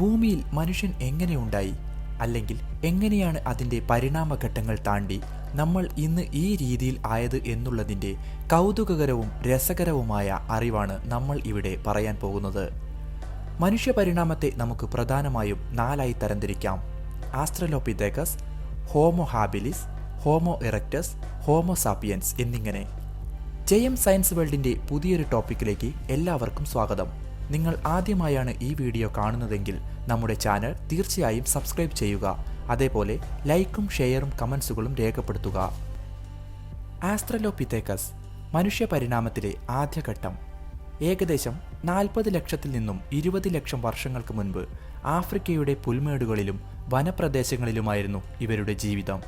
ഭൂമിയിൽ മനുഷ്യൻ എങ്ങനെയുണ്ടായി അല്ലെങ്കിൽ എങ്ങനെയാണ് അതിന്റെ പരിണാമഘട്ടങ്ങൾ താണ്ടി നമ്മൾ ഇന്ന് ഈ രീതിയിൽ ആയത് എന്നുള്ളതിന്റെ കൗതുകകരവും രസകരവുമായ അറിവാണ് നമ്മൾ ഇവിടെ പറയാൻ പോകുന്നത്. മനുഷ്യ പരിണാമത്തെ നമുക്ക് പ്രധാനമായും നാലായി തരംതിരിക്കാം. Australopithecus Homo habilis Homo erectus Homo sapiens എന്നിങ്ങനെ. ജെയം സയൻസ് വേൾഡിന്റെ പുതിയൊരു ടോപ്പിക്കിലേക്ക് എല്ലാവർക്കും സ്വാഗതം. നിങ്ങൾ ആദ്യമായാണ് ഈ വീഡിയോ കാണുന്നതെങ്കിൽ നമ്മുടെ ചാനൽ തീർച്ചയായും സബ്സ്ക്രൈബ് ചെയ്യുക. അതേപോലെ ലൈക്കും ഷെയറും കമൻസുകളും രേഖപ്പെടുത്തുക. ആസ്ട്രലോപിത്തേക്കസ് മനുഷ്യ പരിണാമത്തിലെ ആദ്യഘട്ടം. ഏകദേശം നാൽപ്പത് ലക്ഷത്തിൽ നിന്നും ഇരുപത് ലക്ഷം വർഷങ്ങൾക്ക് മുൻപ് ആഫ്രിക്കയുടെ പുൽമേടുകളിലും വനപ്രദേശങ്ങളിലുമായിരുന്നു ഇവരുടെ ജീവിതം.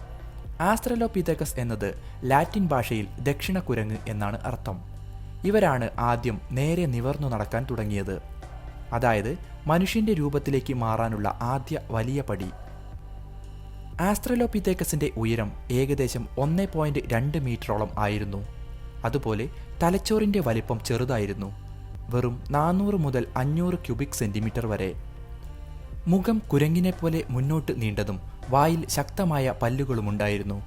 ആസ്ട്രലോപിതേക്കസ് എന്നത് ലാറ്റിൻ ഭാഷയിൽ ദക്ഷിണ കുരങ്ങ് എന്നാണ് അർത്ഥം. ഇവരാണ് ആദ്യം നേരെ നിവർന്നു നടക്കാൻ തുടങ്ങിയത്. അതായത് മനുഷ്യന്റെ രൂപത്തിലേക്ക് മാറാനുള്ള ആദ്യ വലിയ പടി. ആസ്ട്രലോപിത്തേക്കസിന്റെ ഉയരം ഏകദേശം ഒന്ന് പോയിന്റ് രണ്ട് മീറ്ററോളം ആയിരുന്നു. അതുപോലെ തലച്ചോറിന്റെ വലിപ്പം ചെറുതായിരുന്നു. വെറും നാനൂറ് മുതൽ അഞ്ഞൂറ് ക്യൂബിക് സെന്റിമീറ്റർ വരെ. മുഖം കുരങ്ങിനെ പോലെ മുന്നോട്ട് നീണ്ടതും വായിൽ ശക്തമായ പല്ലുകളുമുണ്ടായിരുന്നു.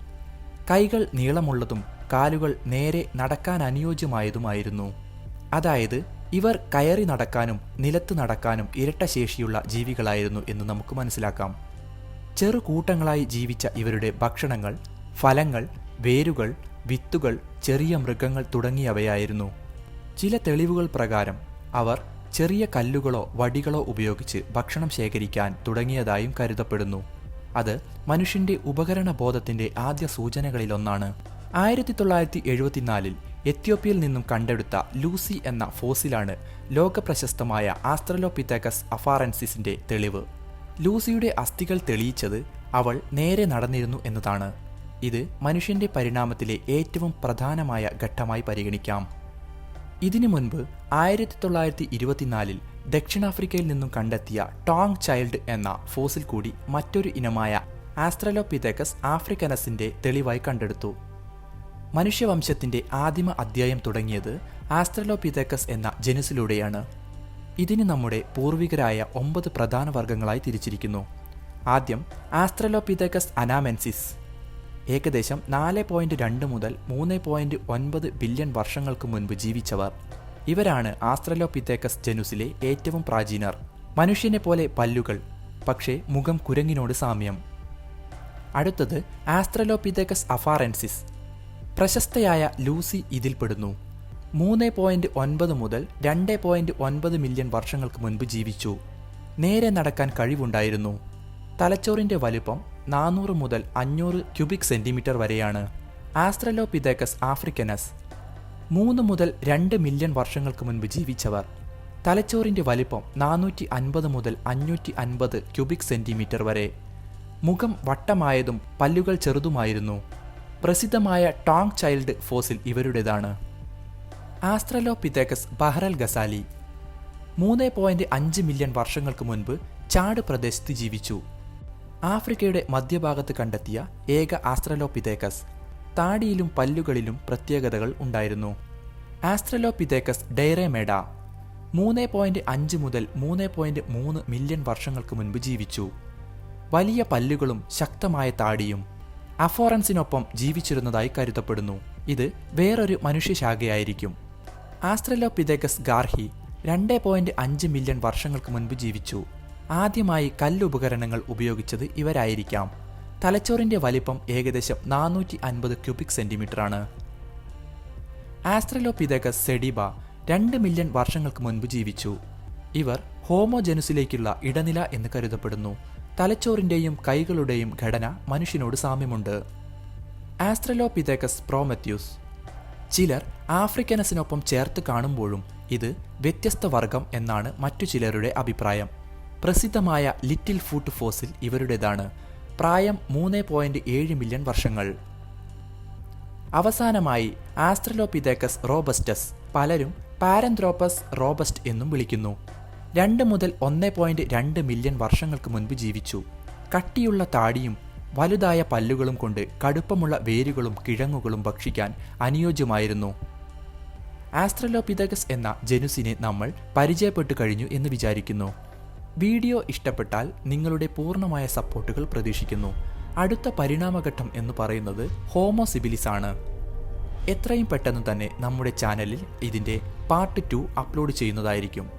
കൈകൾ നീളമുള്ളതും കാലുകൾ നേരെ നടക്കാൻ അനുയോജ്യമായതുമായിരുന്നു. അതായത് ഇവർ കയറി നടക്കാനും നിലത്ത് നടക്കാനും ഇരട്ട ശേഷിയുള്ള ജീവികളായിരുന്നു എന്ന് നമുക്ക് മനസ്സിലാക്കാം. ചെറു കൂട്ടങ്ങളായി ജീവിച്ച ഇവരുടെ ഭക്ഷണങ്ങൾ ഫലങ്ങൾ വേരുകൾ വിത്തുകൾ ചെറിയ മൃഗങ്ങൾ തുടങ്ങിയവയായിരുന്നു. ചില തെളിവുകൾ പ്രകാരം അവർ ചെറിയ കല്ലുകളോ വടികളോ ഉപയോഗിച്ച് ഭക്ഷണം ശേഖരിക്കാൻ തുടങ്ങിയതായും കരുതപ്പെടുന്നു. അത് മനുഷ്യന്റെ ഉപകരണ ബോധത്തിന്റെ ആദ്യ സൂചനകളിലൊന്നാണ്. ആയിരത്തി തൊള്ളായിരത്തി എഴുപത്തിനാലിൽ എത്യോപ്യയിൽ നിന്നും കണ്ടെടുത്ത ലൂസി എന്ന ഫോസിലാണ് ലോക പ്രശസ്തമായ ആസ്ട്രലോപിതേക്കസ് അഫാറൻസിസിന്റെ തെളിവ്. ലൂസിയുടെ അസ്ഥികൾ തെളിയിച്ചത് അവൾ നേരെ നടന്നിരുന്നു എന്നതാണ്. ഇത് മനുഷ്യന്റെ പരിണാമത്തിലെ ഏറ്റവും പ്രധാനമായ ഘട്ടമായി പരിഗണിക്കാം. ഇതിനു മുൻപ് ആയിരത്തി തൊള്ളായിരത്തി ഇരുപത്തിനാലിൽ ദക്ഷിണാഫ്രിക്കയിൽ നിന്നും കണ്ടെത്തിയ ടോങ് ചൈൽഡ് എന്ന ഫോസിൽ കൂടി മറ്റൊരു ഇനമായ ആസ്ട്രലോപിതേക്കസ് ആഫ്രിക്കനസിന്റെ തെളിവായി കണ്ടെടുത്തു. മനുഷ്യവംശത്തിന്റെ ആദിമ അധ്യായം തുടങ്ങിയത് ആസ്ട്രലോപിതേക്കസ് എന്ന ജനുസിലൂടെയാണ്. ഇതിന് നമ്മുടെ പൂർവികരായ ഒമ്പത് പ്രധാന വർഗങ്ങളായി തിരിച്ചിരിക്കുന്നു. ആദ്യം ആസ്ട്രലോപിതേക്കസ് അനാമെൻസിസ്. ഏകദേശം നാല് പോയിന്റ് രണ്ട് മുതൽ മൂന്ന് പോയിന്റ് ഒൻപത് ബില്യൺ വർഷങ്ങൾക്ക് മുൻപ് ജീവിച്ചവർ. ഇവരാണ് ആസ്ട്രലോപിതേക്കസ് ജനുസിലെ ഏറ്റവും പ്രാചീനർ. മനുഷ്യനെ പോലെ പല്ലുകൾ പക്ഷേ മുഖം കുരങ്ങിനോട് സാമ്യം. അടുത്തത് ആസ്ട്രലോപിതേക്കസ് അഫാറൻസിസ്. പ്രശസ്തയായ ലൂസി ഇതിൽപ്പെടുന്നു മൂന്ന് പോയിന്റ് ഒൻപത് മുതൽ രണ്ട് പോയിന്റ് ഒൻപത് മില്യൺ വർഷങ്ങൾക്ക് മുൻപ് ജീവിച്ചു. നേരെ നടക്കാൻ കഴിവുണ്ടായിരുന്നു. തലച്ചോറിന്റെ വലുപ്പം നാനൂറ് മുതൽ അഞ്ഞൂറ് ക്യൂബിക് സെന്റിമീറ്റർ വരെയാണ്. ആസ്ട്രലോപിതേക്കസ് ആഫ്രിക്കനസ്. മൂന്ന് മുതൽ രണ്ട് മില്യൺ വർഷങ്ങൾക്ക് മുൻപ് ജീവിച്ചവർ. തലച്ചോറിന്റെ വലിപ്പം നാനൂറ്റി അൻപത് മുതൽ അഞ്ഞൂറ്റി അൻപത് ക്യൂബിക് സെന്റിമീറ്റർ വരെ. മുഖം വട്ടമായതും പല്ലുകൾ ചെറുതുമായിരുന്നു. പ്രസിദ്ധമായ ടോങ് ചൈൽഡ് ഫോസിൽ ഇവരുടേതാണ്. ആസ്ട്രലോപിതേക്കസ് ബഹ്റൽ ഗസാലി മൂന്ന് പോയിന്റ് അഞ്ച് മില്യൺ വർഷങ്ങൾക്ക് മുൻപ് ചാട് പ്രദേശത്ത് ജീവിച്ചു. ആഫ്രിക്കയുടെ മധ്യഭാഗത്ത് കണ്ടെത്തിയ ഏക ആസ്ട്രലോപിതേക്കസ് താടിയിലും പല്ലുകളിലും പ്രത്യേകതകൾ ഉണ്ടായിരുന്നു. ആസ്ട്രലോപിതേക്കസ് ഡൈറേമേഡ മൂന്ന് പോയിന്റ് അഞ്ച് മുതൽ മൂന്ന് പോയിന്റ് മൂന്ന് മില്യൺ വർഷങ്ങൾക്ക് മുൻപ് ജീവിച്ചു. വലിയ പല്ലുകളും ശക്തമായ താടിയും അഫോറൻസിനൊപ്പം ജീവിച്ചിരുന്നതായി കരുതപ്പെടുന്നു. ഇത് വേറൊരു മനുഷ്യശാഖയായിരിക്കും. ആസ്ട്രലോപിതേക്കസ് ഗാർഹി രണ്ട് പോയിന്റ് അഞ്ച് മില്യൺ വർഷങ്ങൾക്ക് മുൻപ് ജീവിച്ചു. ആദ്യമായി കല്ലുപകരണങ്ങൾ ഉപയോഗിച്ചത് ഇവരായിരിക്കാം. തലച്ചോറിന്റെ വലിപ്പം ഏകദേശം നാനൂറ്റി അൻപത് ക്യൂബിക് സെന്റിമീറ്റർ ആണ് ആസ്ട്രലോപിതേക്കസ് സെഡിബ രണ്ട് മില്യൺ വർഷങ്ങൾക്ക് മുൻപ് ജീവിച്ചു. ഇവർ ഹോമോജനുസിലേക്കുള്ള ഇടനില എന്ന് കരുതപ്പെടുന്നു. തലച്ചോറിന്റെയും കൈകളുടെയും ഘടന മനുഷ്യനോട് സാമ്യമുണ്ട്. ആസ്ട്രലോപിതേക്കസ് പ്രോമത്യൂസ്. ചിലർ ആഫ്രിക്കനസിനൊപ്പം ചേർത്ത് കാണുമ്പോഴും ഇത് വ്യത്യസ്ത വർഗം എന്നാണ് മറ്റു ചിലരുടെ അഭിപ്രായം. പ്രസിദ്ധമായ ലിറ്റിൽ ഫൂട്ട് ഫോസിൽ ഇവരുടേതാണ്. പ്രായം മൂന്ന് പോയിന്റ് ഏഴ് മില്യൺ വർഷങ്ങൾ. അവസാനമായി ആസ്ട്രലോപിതേക്കസ് റോബസ്റ്റസ് പലരും പാരന്ത്രോപ്പസ് റോബസ്റ്റ് എന്നും വിളിക്കുന്നു. രണ്ട് മുതൽ ഒന്ന് പോയിന്റ് രണ്ട് മില്യൺ വർഷങ്ങൾക്ക് മുൻപ് ജീവിച്ചു. കട്ടിയുള്ള താടിയും വലുതായ പല്ലുകളും കൊണ്ട് കടുപ്പമുള്ള വേരുകളും കിഴങ്ങുകളും ഭക്ഷിക്കാൻ അനുയോജ്യമായിരുന്നു. ആസ്ട്രലോപിതകസ് എന്ന ജനുസിനെ നമ്മൾ പരിചയപ്പെട്ടു കഴിഞ്ഞു എന്ന് വിചാരിക്കുന്നു. വീഡിയോ ഇഷ്ടപ്പെട്ടാൽ നിങ്ങളുടെ പൂർണമായ സപ്പോർട്ടുകൾ പ്രതീക്ഷിക്കുന്നു. അടുത്ത പരിണാമഘട്ടം എന്ന് പറയുന്നത് ഹോമോസിബിലിസ് ആണ്. എത്രയും പെട്ടെന്ന് തന്നെ നമ്മുടെ ചാനലിൽ ഇതിന്റെ പാർട്ട് ടു അപ്ലോഡ് ചെയ്യുന്നതായിരിക്കും.